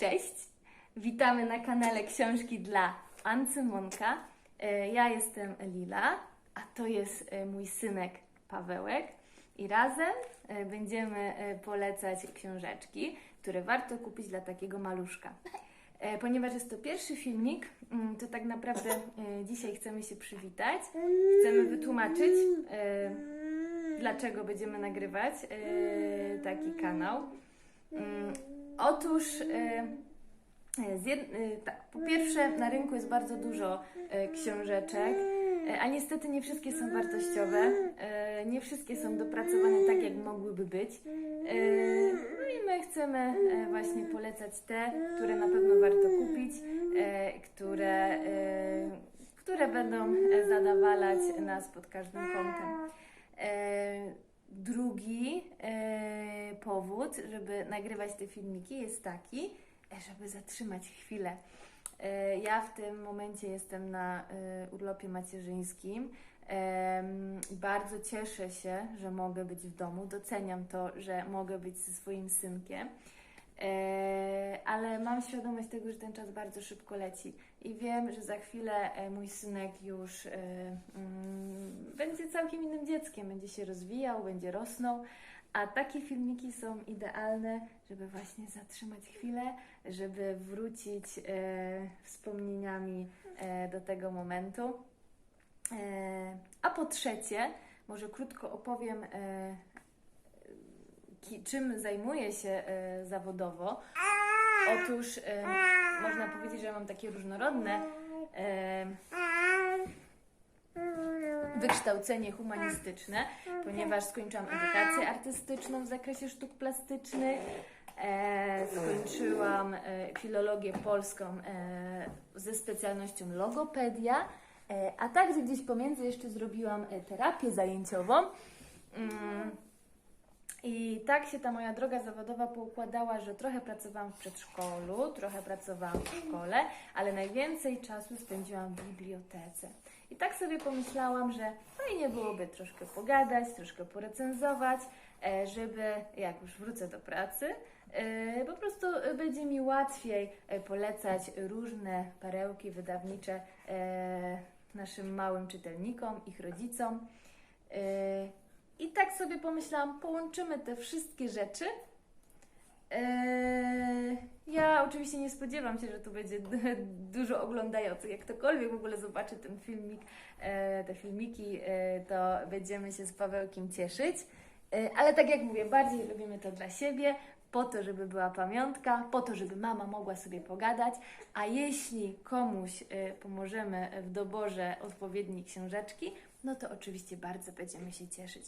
Cześć! Witamy na kanale Książki dla Ancymonka. E, Ja jestem Lila, a to jest e, mój synek Pawełek. I razem e, będziemy polecać książeczki, które warto kupić dla takiego maluszka. Ponieważ jest to pierwszy filmik, mm, to tak naprawdę dzisiaj chcemy się przywitać. Chcemy wytłumaczyć, dlaczego będziemy nagrywać taki kanał. Otóż, e, tak, po pierwsze, na rynku jest bardzo dużo e, książeczek, a niestety nie wszystkie są wartościowe, nie wszystkie są dopracowane tak, jak mogłyby być. No i my chcemy właśnie polecać te, które na pewno warto kupić, które, które będą zadowalać nas pod każdym kątem. Drugi e, powód, żeby nagrywać te filmiki jest taki, e, żeby zatrzymać chwilę. E, ja w tym momencie jestem na urlopie macierzyńskim. Bardzo cieszę się, że mogę być w domu. Doceniam to, że mogę być ze swoim synkiem. Ale mam świadomość tego, że ten czas bardzo szybko leci i wiem, że za chwilę mój synek już mm, będzie całkiem innym dzieckiem, będzie się rozwijał, będzie rosnął, a takie filmiki są idealne, żeby właśnie zatrzymać chwilę, żeby wrócić e, wspomnieniami e, do tego momentu. E, a po trzecie, może krótko opowiem, e, ki- czym zajmuję się e, zawodowo. Otóż e, można powiedzieć, że mam takie różnorodne e, wykształcenie humanistyczne, ponieważ skończyłam edukację artystyczną w zakresie sztuk plastycznych. E, skończyłam e, filologię polską e, ze specjalnością logopedia, e, a także gdzieś pomiędzy jeszcze zrobiłam e, terapię zajęciową. Mm, i tak się ta moja droga zawodowa poukładała, że trochę pracowałam w przedszkolu, trochę pracowałam w szkole, ale najwięcej czasu spędziłam w bibliotece. I tak sobie pomyślałam, że fajnie byłoby troszkę pogadać, troszkę porecenzować, e, żeby jak już wrócę do pracy, e, po prostu będzie mi łatwiej e, polecać różne perełki wydawnicze naszym małym czytelnikom, ich rodzicom. I tak sobie pomyślałam, połączymy te wszystkie rzeczy. Eee, ja oczywiście nie spodziewam się, że tu będzie dużo oglądających. Jak ktokolwiek w ogóle zobaczy ten filmik, e, te filmiki, e, to będziemy się z Pawełkiem cieszyć. Ale tak jak mówię, bardziej robimy to dla siebie, po to, żeby była pamiątka, po to, żeby mama mogła sobie pogadać. A jeśli komuś e, pomożemy w doborze odpowiedniej książeczki, no to oczywiście bardzo będziemy się cieszyć.